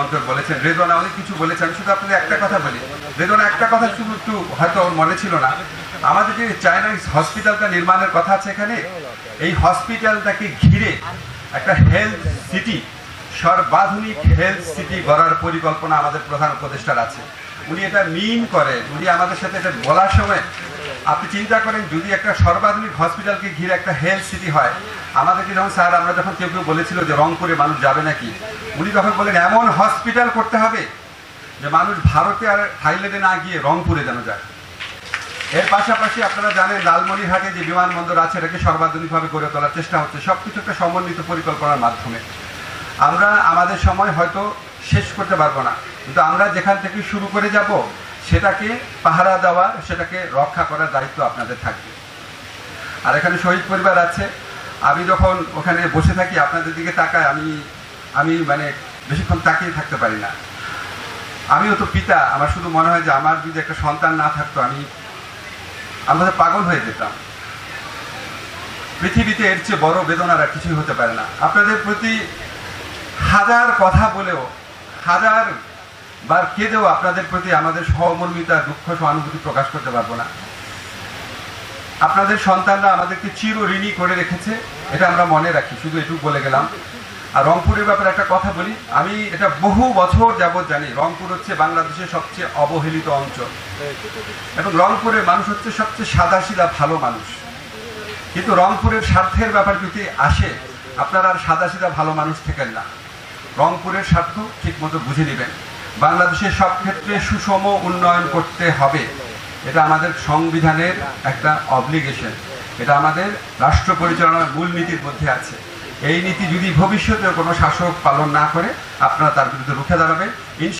অঞ্চল বলেছেন অনেক কিছু বলেছেন আমি শুধু আপনাদের একটা কথা বলি। একটা কথা শুধু একটু হয়তো ওর মনে ছিল না। আমাদের যে হসপিটালটা নির্মাণের কথা আছে এখানে, এই হসপিটালটাকে ঘিরে একটা হেলথ সিটি সর্বাধুনিক হেলথ সিটি গড়ার পরিকল্পনা আমাদের প্রধান উপদেষ্টার আছে। উনি এটা মিন করেন, উনি আমাদের সাথে এটা বলার সময় আপনি চিন্তা করেন, যদি একটা সর্বাধুনিক হসপিটালকে ঘিরে একটা হেলথ সিটি হয়, আমাদেরকে যখন স্যার, আমরা যখন কেউ কেউ বলেছিল যে রংপুরে মানুষ যাবে নাকি, উনি তখন বলেন এমন হসপিটাল করতে হবে যে মানুষ ভারতে আর থাইল্যান্ডে না গিয়ে রংপুরে যেন যায়। এর পাশাপাশি আপনারা জানেন, লালমনিরহাটে যে বিমানবন্দর আছে, এটাকে সর্বাধুনিকভাবে গড়ে তোলার চেষ্টা হচ্ছে সব কিছু একটা সমন্বিত পরিকল্পনার মাধ্যমে। আমরা আমাদের সময় হয়তো শেষ করতে পারব না, কিন্তু আমরা যেখান থেকে শুরু করে যাব সেটাকে পাহারা দেওয়া, সেটাকে রক্ষা করার দায়িত্ব আপনাদের থাকবে। আর এখানে শহীদ পরিবার আছে। আমি যখন ওখানে বসে থাকি, আপনাদের দিকে তাকায়, আমি আমি মানে বেশিক্ষণ তাকিয়ে থাকতে পারি না। আমিও তো পিতা, আমার শুধু মনে হয় যে আমার যদি একটা সন্তান না থাকতো, আমি আমরা পাগল হয়ে যেতাম। পৃথিবীতে এর চেয়ে বড় বেদনার আর কিছুই হতে পারে না। আপনাদের প্রতি হাজার কথা বলেও, হাজার বার কেঁদেও আপনাদের প্রতি আমাদের সহমর্মিতা, দুঃখ, সহানুভূতি প্রকাশ করতে পারব না। আপনাদের সন্তানরা আমাদেরকে চির ঋণী করে রেখেছে, এটা আমরা মনে রাখি, শুধু এটুকু বলে গেলাম। আর রংপুরের ব্যাপারে একটা কথা বলি, আমি এটা বহু বছর যাবৎ জানি, রংপুর হচ্ছে বাংলাদেশের সবচেয়ে অবহেলিত অঞ্চল। এবং রংপুরের মানুষ হচ্ছে সবচেয়ে সাদাসিধা ভালো মানুষ। কিন্তু রংপুরের স্বার্থের ব্যাপার যদি আসে, আপনারা আর সাদাসিধা ভালো মানুষ থেকেন না। রংপুরের স্বার্থ ঠিকমতো বুঝে নেবেন। বাংলাদেশের সব ক্ষেত্রে সুষম উন্নয়ন করতে হবে। এটা আমাদের সংবিধানের একটা অব্লিগেশন এটা আমাদের রাষ্ট্র পরিচালনার মূল নীতির মধ্যে আছে। এই নীতি যদি ভবিষ্যতে কোনো শাসক পালন না করে, আপনারা তার বিরুদ্ধে রুখে দাঁড়াবেন।